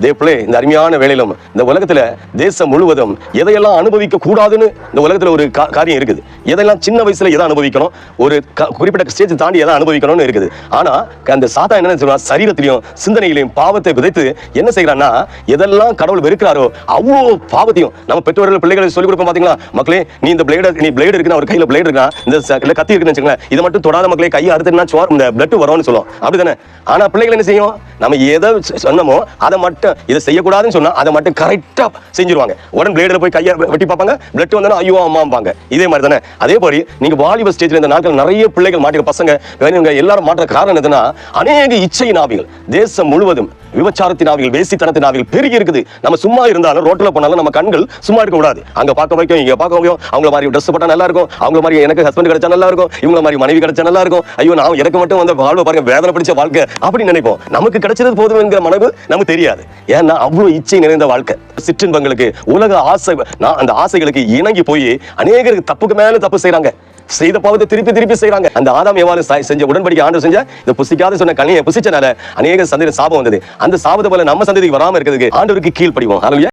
தேவப்பிள்ளை இந்த அருமையான வேலையிலும் இந்த உலகத்துல தேசம் முழுவதும் எதையெல்லாம் அனுபவிக்க கூடாதுன்னு இந்த உலகத்துல ஒரு கா- காரியம் இருக்குது. எதெல்லாம் சின்ன வயசுல எதை அனுபவிக்கணும்? ஒரு க- குறிப்பிட்ட ஸ்டேஜ் தாண்டி எதை அனுபவிக்கணும்னு இருக்குது. ஆனா அந்த சாத்தா என்ன சொல்றா சரீரத்திலையும் சிந்தனையிலையும் பாவத்தை விதைத்து என்ன செய்யறான்னா எதெல்லாம் கடவுள் வெறுக்கிறாரோ அவ்வளோ பாவத்தையும் நம்ம பெற்றோர்கள் பிள்ளைகளை சொல்லிக் கொடுப்போம் பாத்தீங்களா? மக்களே நீ இந்த பிளேடு நீ பிளேடு இருக்குன்னா ஒரு கையில பிளேடு இருக்கா இந்த கத்தி இருக்குன்னு வச்சுக்கோங்களேன் இதை மட்டும் தொடாத மக்களே கையை அறுத்துனா சோர் இந்த பிளட் வரும்னு சொல்லுவோம். அப்படிதானே ஆனா பிள்ளைகள் என்ன செய்யும்? நம்ம எதை சொன்னமோ அதை மட்டும் இதை செய்யக்கூடாதுன்னு சொன்னா அதை மட்டும் கரெக்டா செஞ்சிருவாங்க. உடனே பிளேடில் போய் கையை வெட்டி பார்ப்பாங்க. பிளட் வந்தா ஐயோ அம்மாம்பாங்க. இதே மாதிரி தானே? அதே மாதிரி நீங்க வாலிப ஸ்டேஜ்ல இந்த நாட்கள் நிறைய பிள்ளைகள் மாட்டிக்க பசங்க வேணுங்க எல்லாரும் மாற்ற காரணம் எதுனா அநேக இச்சை நாவிகள் தேசம் முழுவதும் விபச்சாரத்தின் ஆவிகள் வேசித்தனத்தின் ஆவிகள் பெருகி இருக்குது. நம்ம சும்மா இருந்தாலும் ரோட்டில் போனாலும் நம்ம கண்கள் சும்மா இருக்க கூடாது. அங்க பார்க்க வைக்கும் இங்க பார்க்க வைக்கும். அவங்கள மாதிரி ட்ரெஸ் போட்டால் நல்லா இருக்கும். அவங்கள மாதிரி எனக்கு ஹஸ்பண்ட் கிடைச்சா நல்லா இருக்கும். இவங்கள மாதிரி மனைவி கிடைச்சா நல்லா இருக்கும். ஐயோ நான் எனக்கு மட்டும் வந்து வாழ்வை பாருங்க வேதனை பிடிச்ச வாழ்க்கை அப்படின்னு நினைப்போம். நமக்கு கிடைச்சது போதும் என்கிற மனது நமக்கு தெரியாது. ஏன்னா அவ்வளவு இச்சை நிறைந்த வாழ்க்கை. சிற்றின்பங்களுக்கு உலக ஆசை நான் அந்த ஆசைகளுக்கு இணங்கி போய் அநேகருக்கு தப்புக்கு மேல தப்பு செய்யறாங்க செய்த பாவத்தை திருப்பி திருப்பி செய்றாங்க. அந்த ஆதாம் எவ்வாறு செஞ்ச உடன்படிக்கை ஆண்டு செஞ்ச இந்த புசிக்காத சொன்ன கனியை புசிச்சனால அநேக சந்ததி சாபம் வந்தது. அந்த சாபத்தை போல நம்ம சந்ததிக்கு வராம இருக்கிறதுக்கு ஆண்டவருக்கு கீழ்ப்படிவோம். ஹalleluya